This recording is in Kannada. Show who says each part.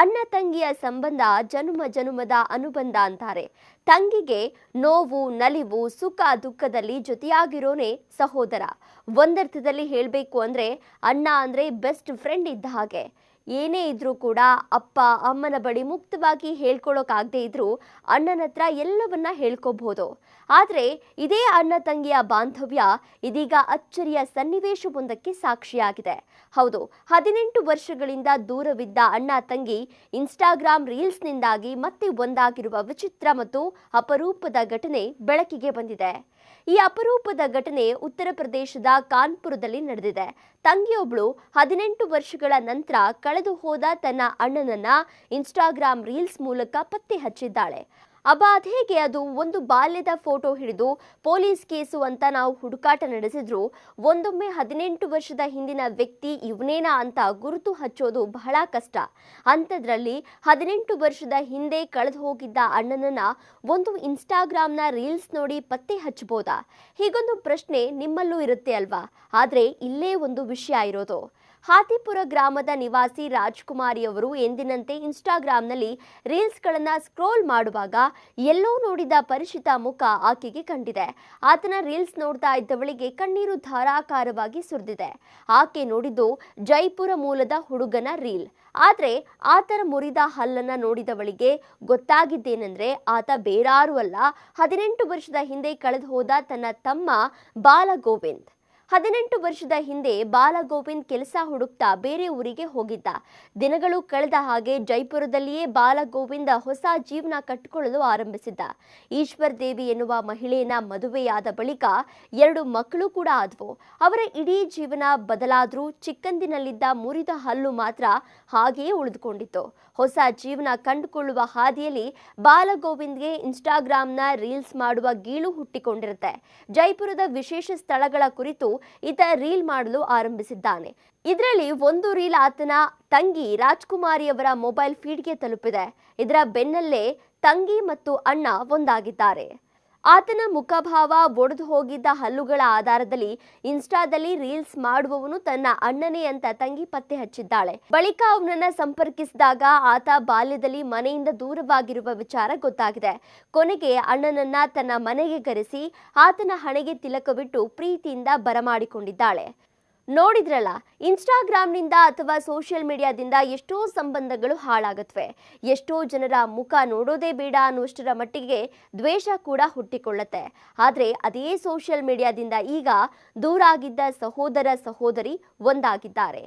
Speaker 1: ಅಣ್ಣ ತಂಗಿಯ ಸಂಬಂಧ ಜನುಮ ಜನುಮದ ಅನುಬಂಧ ಅಂತಾರೆ. ತಂಗಿಗೆ ನೋವು, ನಲಿವು, ಸುಖ, ದುಃಖದಲ್ಲಿ ಜೊತೆಯಾಗಿರೋನೇ ಸಹೋದರ. ಒಂದರ್ಥದಲ್ಲಿ ಹೇಳಬೇಕು ಅಂದ್ರೆ ಅಣ್ಣ ಅಂದ್ರೆ ಬೆಸ್ಟ್ ಫ್ರೆಂಡ್ ಇದ್ದ ಹಾಗೆ. ಏನೇ ಇದ್ರೂ ಕೂಡ ಅಪ್ಪ, ಅಮ್ಮನ ಬಳಿ ಮುಕ್ತವಾಗಿ ಹೇಳ್ಕೊಳ್ಳೋಕ್ಕಾಗದೇ ಇದ್ರೂ ಅಣ್ಣನ ಹತ್ರ ಎಲ್ಲವನ್ನ ಹೇಳ್ಕೋಬಹುದು. ಆದರೆ ಇದೇ ಅಣ್ಣ ತಂಗಿಯ ಬಾಂಧವ್ಯ ಇದೀಗ ಅಚ್ಚರಿಯ ಸನ್ನಿವೇಶವೊಂದಕ್ಕೆ ಸಾಕ್ಷಿಯಾಗಿದೆ. ಹೌದು, ಹದಿನೆಂಟು ವರ್ಷಗಳಿಂದ ದೂರವಿದ್ದ ಅಣ್ಣ ತಂಗಿ ಇನ್ಸ್ಟಾಗ್ರಾಮ್ ರೀಲ್ಸ್ನಿಂದಾಗಿ ಮತ್ತೆ ಒಂದಾಗಿರುವ ವಿಚಿತ್ರ ಮತ್ತು ಅಪರೂಪದ ಘಟನೆ ಬೆಳಕಿಗೆ ಬಂದಿದೆ. ಈ ಅಪರೂಪದ ಘಟನೆ ಉತ್ತರ ಪ್ರದೇಶದ ಕಾನ್ಪುರದಲ್ಲಿ ನಡೆದಿದೆ. ತಂಗಿಯೊಬ್ಳು ಹದಿನೆಂಟು ವರ್ಷಗಳ ನಂತರ ಕಳೆದು ಹೋದ ತನ್ನ ಅಣ್ಣನನ್ನ ಇನ್ಸ್ಟಾಗ್ರಾಮ್ ರೀಲ್ಸ್ ಮೂಲಕ ಪತ್ತೆ ಹಚ್ಚಿದ್ದಾಳೆ. ಅಬಾಧೆಗೆ ಅದು ಒಂದು ಬಾಲ್ಯದ ಫೋಟೋ ಹಿಡಿದು ಪೊಲೀಸ್ ಕೇಸು ಅಂತ ನಾವು ಹುಡುಕಾಟ ನಡೆಸಿದ್ರು, ಒಂದೊಮ್ಮೆ ಹದಿನೆಂಟು ವರ್ಷದ ಹಿಂದಿನ ವ್ಯಕ್ತಿ ಇವನೇನಾ ಅಂತ ಗುರುತು ಹಚ್ಚೋದು ಬಹಳ ಕಷ್ಟ. ಅಂಥದ್ರಲ್ಲಿ ಹದಿನೆಂಟು ವರ್ಷದ ಹಿಂದೆ ಕಳೆದು ಹೋಗಿದ್ದ ಅಣ್ಣನನ್ನ ಒಂದು ಇನ್ಸ್ಟಾಗ್ರಾಮ್ನ ರೀಲ್ಸ್ ನೋಡಿ ಪತ್ತೆ ಹಚ್ಚಬಹುದಾ ಹೀಗೊಂದು ಪ್ರಶ್ನೆ ನಿಮ್ಮಲ್ಲೂ ಇರುತ್ತೆ ಅಲ್ವಾ? ಆದರೆ ಇಲ್ಲೇ ಒಂದು ವಿಷಯ ಇರೋದು. ಹಾತಿಪುರ ಗ್ರಾಮದ ನಿವಾಸಿ ರಾಜ್ಕುಮಾರಿಯವರು ಎಂದಿನಂತೆ ಇನ್ಸ್ಟಾಗ್ರಾಂನಲ್ಲಿ ರೀಲ್ಸ್ಗಳನ್ನು ಸ್ಕ್ರೋಲ್ ಮಾಡುವಾಗ ಎಲ್ಲೋ ನೋಡಿದ ಪರಿಚಿತ ಮುಖ ಆಕೆಗೆ ಕಂಡಿದೆ. ಆತನ ರೀಲ್ಸ್ ನೋಡ್ತಾ ಇದ್ದವಳಿಗೆ ಕಣ್ಣೀರು ಧಾರಾಕಾರವಾಗಿ ಸುರಿದಿದೆ. ಆಕೆ ನೋಡಿದ್ದು ಜೈಪುರ ಮೂಲದ ಹುಡುಗನ ರೀಲ್. ಆದರೆ ಆತರ ಮುರಿದ ಹಲ್ಲನ್ನ ನೋಡಿದವಳಿಗೆ ಗೊತ್ತಾಗಿದ್ದೇನೆಂದರೆ ಆತ ಬೇರಾರು ಅಲ್ಲ. ಹದಿನೆಂಟು ವರ್ಷದ ಹಿಂದೆ ಕಳೆದು ಹೋದ ತನ್ನ ತಮ್ಮ ಬಾಲಗೋವಿಂದ್. ಹದಿನೆಂಟು ವರ್ಷದ ಹಿಂದೆ ಬಾಲಗೋವಿಂದ್ ಕೆಲಸ ಹುಡುಕ್ತಾ ಬೇರೆ ಊರಿಗೆ ಹೋಗಿದ್ದ. ದಿನಗಳು ಕಳೆದ ಹಾಗೆ ಜೈಪುರದಲ್ಲಿಯೇ ಬಾಲಗೋವಿಂದ ಹೊಸ ಜೀವನ ಕಟ್ಟಿಕೊಳ್ಳಲು ಆರಂಭಿಸಿದ್ದ. ಈಶ್ವರ್ ದೇವಿ ಎನ್ನುವ ಮಹಿಳೆಯನ್ನ ಮದುವೆಯಾದ ಬಳಿಕ ಎರಡು ಮಕ್ಕಳು ಕೂಡ ಆದವು. ಅವರ ಇಡೀ ಜೀವನ ಬದಲಾದರೂ ಚಿಕ್ಕಂದಿನಲ್ಲಿದ್ದ ಮುರಿದ ಹಲ್ಲು ಮಾತ್ರ ಹಾಗೆಯೇ ಉಳಿದುಕೊಂಡಿತ್ತು. ಹೊಸ ಜೀವನ ಕಂಡುಕೊಳ್ಳುವ ಹಾದಿಯಲ್ಲಿ ಬಾಲಗೋವಿಂದ್ಗೆ ಇನ್ಸ್ಟಾಗ್ರಾಮ್ನ ರೀಲ್ಸ್ ಮಾಡುವ ಗೀಳು ಹುಟ್ಟಿಕೊಂಡಿರುತ್ತೆ. ಜೈಪುರದ ವಿಶೇಷ ಸ್ಥಳಗಳ ಕುರಿತು ಈತ ರೀಲ್ ಮಾಡಲು ಆರಂಭಿಸಿದ್ದಾನೆ. ಇದರಲ್ಲಿ ಒಂದು ರೀಲ್ ಆತನ ತಂಗಿ ರಾಜ್ಕುಮಾರಿಯವರ ಮೊಬೈಲ್ ಫೀಡ್ಗೆ ತಲುಪಿದೆ. ಇದರ ಬೆನ್ನಲ್ಲೇ ತಂಗಿ ಮತ್ತು ಅಣ್ಣ ಒಂದಾಗಿದ್ದಾರೆ. ಆತನ ಮುಖಭಾವ ಒಡೆದು ಹೋಗಿದ್ದ ಹಲ್ಲುಗಳ ಆಧಾರದಲ್ಲಿ ಇನ್ಸ್ಟಾದಲ್ಲಿ ರೀಲ್ಸ್ ಮಾಡುವವನು ತನ್ನ ಅಣ್ಣನೇ ಅಂತ ತಂಗಿ ಪತ್ತೆ ಹಚ್ಚಿದ್ದಾಳೆ. ಬಳಿಕ ಅವನನ್ನ ಸಂಪರ್ಕಿಸಿದಾಗ ಆತ ಬಾಲ್ಯದಲ್ಲಿ ಮನೆಯಿಂದ ದೂರವಾಗಿರುವ ವಿಚಾರ ಗೊತ್ತಾಗಿದೆ. ಕೊನೆಗೆ ಅಣ್ಣನನ್ನ ತನ್ನ ಮನೆಗೆ ಕರೆಸಿ ಆತನ ಹಣೆಗೆ ತಿಲಕವಿಟ್ಟು ಪ್ರೀತಿಯಿಂದ ಬರಮಾಡಿಕೊಂಡಿದ್ದಾಳೆ. ನೋಡಿದ್ರಲ್ಲ ಇನ್ಸ್ಟಾಗ್ರಾಮ್ನಿಂದ ಅಥವಾ ಸೋಷಿಯಲ್ ಮೀಡಿಯಾದಿಂದ ಎಷ್ಟೋ ಸಂಬಂಧಗಳು ಹಾಳಾಗತ್ವೆ. ಎಷ್ಟೋ ಜನರ ಮುಖ ನೋಡೋದೇ ಬೇಡ ಅನ್ನುವಷ್ಟರ ಮಟ್ಟಿಗೆ ದ್ವೇಷ ಕೂಡ ಹುಟ್ಟಿಕೊಳ್ಳುತ್ತೆ. ಆದರೆ ಅದೇ ಸೋಷಿಯಲ್ ಮೀಡಿಯಾದಿಂದ ಈಗ ದೂರಾಗಿದ್ದ ಸಹೋದರ ಸಹೋದರಿ ಒಂದಾಗಿದ್ದಾರೆ.